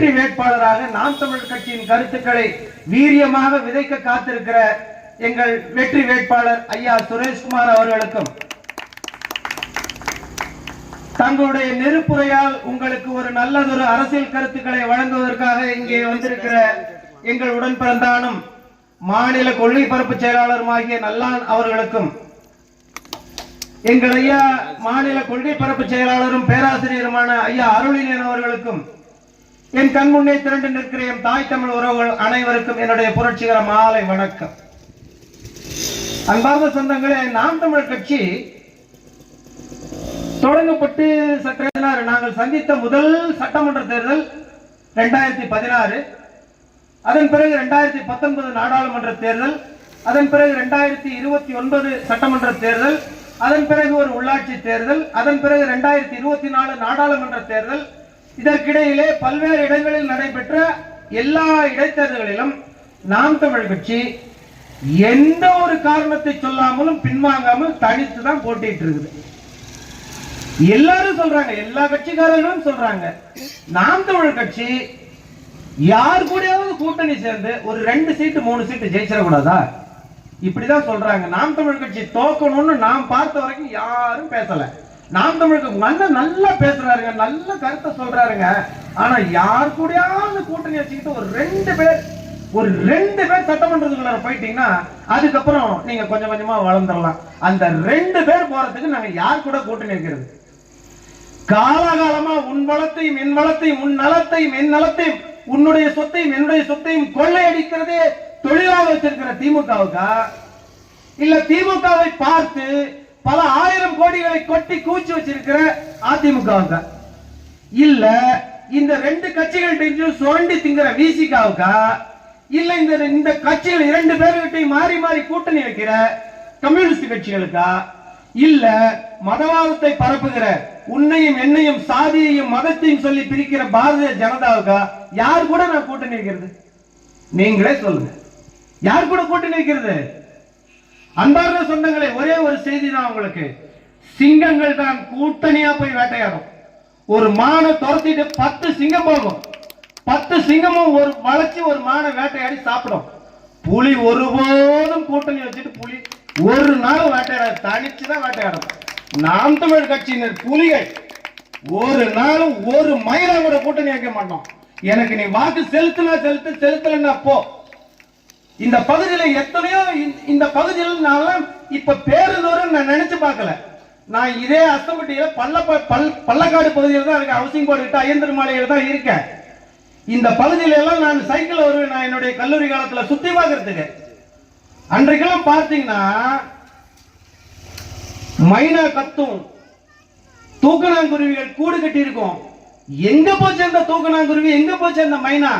வெற்றி வேட்பாளராக நாம் தமிழ் கட்சியின் கருத்துக்களை வீரியமாக விதைக்க காத்திருக்கிற எங்கள் வெற்றி வேட்பாளர் ஐயா சுரேஷ்குமார் அவர்களுக்கும் தங்களுடைய நெருப்புரையால் உங்களுக்கு ஒரு நல்லதொரு அரசியல் கருத்துக்களை வழங்குவதற்காக இங்கே வந்திருக்கிற எங்கள் உடன் பிறந்தானும் மாநில கொள்கை பரப்பு செயலாளருமாகிய நல்லான் அவர்களுக்கும் எங்கள் ஐயா மாநில கொள்கை பரப்பு செயலாளரும் பேராசிரியருமான ஐயா அருளினன் அவர்களுக்கும் என் கண் முன்னே திரண்டு நிற்கிற என் தாய் தமிழ் உறவுகள் அனைவருக்கும் என்னுடைய புரட்சிகர மாலை வணக்கம். அன்பார்ந்த சொந்தங்களே நாம் தமிழர் கட்சி தொடங்கப்பட்டு சற்று நாங்கள் சந்தித்த முதல் சட்டமன்ற தேர்தல் ரெண்டாயிரத்தி பதினாறு. அதன் பிறகு ரெண்டாயிரத்தி பத்தொன்பது நாடாளுமன்ற தேர்தல் அதன் பிறகு ரெண்டாயிரத்தி இருபத்தி ஒன்பது சட்டமன்ற தேர்தல் அதன் பிறகு ஒரு உள்ளாட்சி தேர்தல் அதன் பிறகு ரெண்டாயிரத்தி இருபத்தி நாலு நாடாளுமன்ற தேர்தல் இதற்கிடையிலே பல்வேறு இடங்களில் நடைபெற்ற எல்லா இடைத்தேர்தல்களிலும் நாம் தமிழ் கட்சி எந்த ஒரு காரணத்தை சொல்லாமலும் பின்வாங்காமல் தனித்து தான் போட்டிட்டு இருக்குது. எல்லாரும் சொல்றாங்க எல்லா கட்சிக்காரர்களும் சொல்றாங்க. நாம் தமிழ் கட்சி யார் கூடயாவது கூட்டணி சேர்ந்து ஒரு ரெண்டு சீட்டு மூணு சீட்டு ஜெயிச்சிடக்கூடாதா? இப்படிதான் சொல்றாங்க. நாம் தமிழ் கட்சி தோக்கணும்னு நாம் பார்த்த வரைக்கும் யாரும் பேசல. நாம் தமிழுக்கு மன்ன நல்லா பேசுறாருங்க நல்ல கருத்தை சொல்றாருங்க. ஆனா யார் கூடயாவது கூட்டணி வச்சுக்கிட்டு ஒரு ரெண்டு பேர் ஒரு ரெண்டு பேர் சட்டமன்றத்துக்குள்ள போயிட்டீங்கன்னா அதுக்கப்புறம் நீங்க கொஞ்சம் கொஞ்சமா வளர்ந்துடலாம். அந்த ரெண்டு பேர் போறதுக்கு நாங்க யார் கூட கூட்டணி வைக்கிறது? காலகாலமா உன் வளத்தையும் என் வளத்தையும் உன் நலத்தையும் என் நலத்தையும் உன்னுடைய சொத்தையும் என்னுடைய சொத்தையும் கொள்ளையடிக்கிறதே தொழிலாக வச்சிருக்கிற திமுகவுக்கா? இல்ல திமுகவை பார்த்து பல ஆயிரம் கோடிகளை கொட்டி கூச்சி வச்சிருக்கிற அதிமுகவுக்கா இல்ல இந்த ரெண்டு கட்சிகள்கிட்ட சுரண்டி திங்கிற விசிகாவுக்கா இல்ல இந்த இந்த கட்சிகள் இரண்டு பேர்கிட்டையும் மாறி மாறி கூட்டணி வைக்கிற கம்யூனிஸ்ட் கட்சிகளுக்கா? இல்ல மதவாதத்தை பரப்புகிற உன்னையும் என்னையும் சாதியையும் மதத்தையும் சொல்லி பிரிக்கிற பாரதிய ஜனதாவுக்கா? யார் கூட நான் கூட்டணி வைக்கிறது? நீங்களே சொல்லுங்க. யார் கூட கூட்டணி வைக்கிறது? அன்பார்ந்த சொந்தங்களே ஒரே ஒரு செய்தி தான் உங்களுக்கு. சிங்கங்கள் தான் கூட்டணியா போய் வேட்டையாடும். ஒரு மானை துரத்திட்டு பத்து சிங்கம் போகும். பத்து சிங்கமும் ஒரு வளைச்சு ஒரு மானை வேட்டையாடி சாப்பிடும். புலி ஒருபோதும் கூட்டணி வச்சுட்டு புலி ஒரு நாள் வேட்டையாட தனிச்சு தான் வேட்டையாடும். நாம் தமிழ் கட்சியினர் புலிகள் ஒரு நாளும் ஒரு மயிலா கூட கூட்டணி வைக்க மாட்டோம். எனக்கு நீ வாக்கு செலுத்தினா செலுத்து செலுத்தலைன்னா போ. இந்த பகுதியில எத்தனையோ இந்த- இந்த பகுதியில் நான் இப்ப பேருந்தோறும் நான் நினைச்சு பார்க்கல. நான் இதே அஸ்தம்பட்டியில பள்ள பல் பள்ளக்காடு பகுதியில் தான் இருக்க ஹவுசிங் போர்டு கிட்ட ஐயந்தர் மாலையில் தான் இருக்கேன். இந்த பகுதியில எல்லாம் நான் சைக்கிள் வருவேன் நான் என்னுடைய கல்லூரி காலத்துல சுத்தி பார்க்கறதுக்கு. அன்றைக்கெல்லாம் பார்த்தீங்கன்னா மைனா கத்தும் தூக்கணாங்குருவிகள் கூடு கட்டி இருக்கும் எங்க போச்சு அந்த தூக்கணாங்குருவி? எங்க போச்சு அந்த மைனா?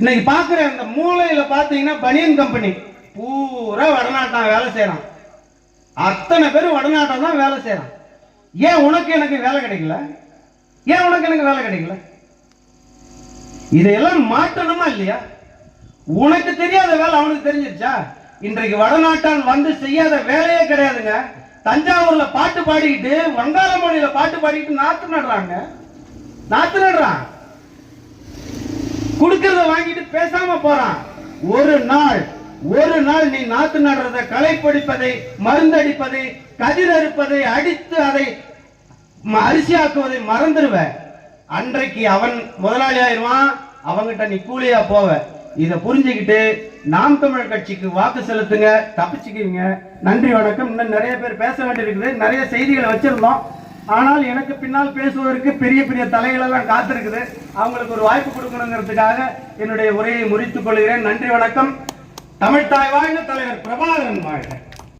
இன்னைக்கு பாக்குற அந்த மூலையில பாத்தீங்கன்னா பனியன் கம்பெனி பூரா வடநாட்டம் வேலை செய்யறான் அத்தனை பேரும் வடநாட்டம் தான் வேலை செய்யறான் ஏன் உனக்கு எனக்கு வேலை கிடைக்கல? ஏன் உனக்கு எனக்கு வேலை கிடைக்கல? இதையெல்லாம் மாற்றணுமா இல்லையா? உனக்கு தெரியாத வேலை அவனுக்கு தெரிஞ்சிருச்சா? இன்றைக்கு வடநாட்டான் வந்து செய்யாத வேலையே கிடையாதுங்க. தஞ்சாவூர்ல பாட்டு பாடிக்கிட்டு வங்காள மொழியில பாட்டு பாடிக்கிட்டு நாத்து நடுறாங்க. நாத்து நடுறான். கொடுக்கறத வாங்கிட்டு பேசாம போறான். ஒரு நாள் ஒரு நாள் நீ நாத்து நடுறதை களை பிடிப்பதை மருந்தடிப்பதை கதிர் அறுப்பதை அடித்து அதை ம- அரிசியாக்குவதை மறந்துடுவ. அன்றைக்கு அவன் முதலாளி ஆயிடுவான் அவங்கிட்ட நீ கூலியா போவ. இத புரிஞ்சுக்கிட்டு நாம் தமிழர் கட்சிக்கு வாக்கு செலுத்துங்க தப்பிச்சுக்குவீங்க. நன்றி வணக்கம். இன்னும் நிறைய பேர் பேச வேண்டியிருக்குது. நிறைய செய்திகளை வச்சிருந்தோம். ஆனால் எனக்கு பின்னால் பேசுவதற்கு பெரிய பெரிய தலைகளெல்லாம் காத்திருக்குது. அவங்களுக்கு ஒரு வாய்ப்பு கொடுக்கணுங்கிறதுக்காக என்னுடைய உரையை முறித்துக் கொள்கிறேன். நன்றி வணக்கம். தமிழ் தாய் வாழ்க தலைவர் பிரபாகரன் வாழ்க.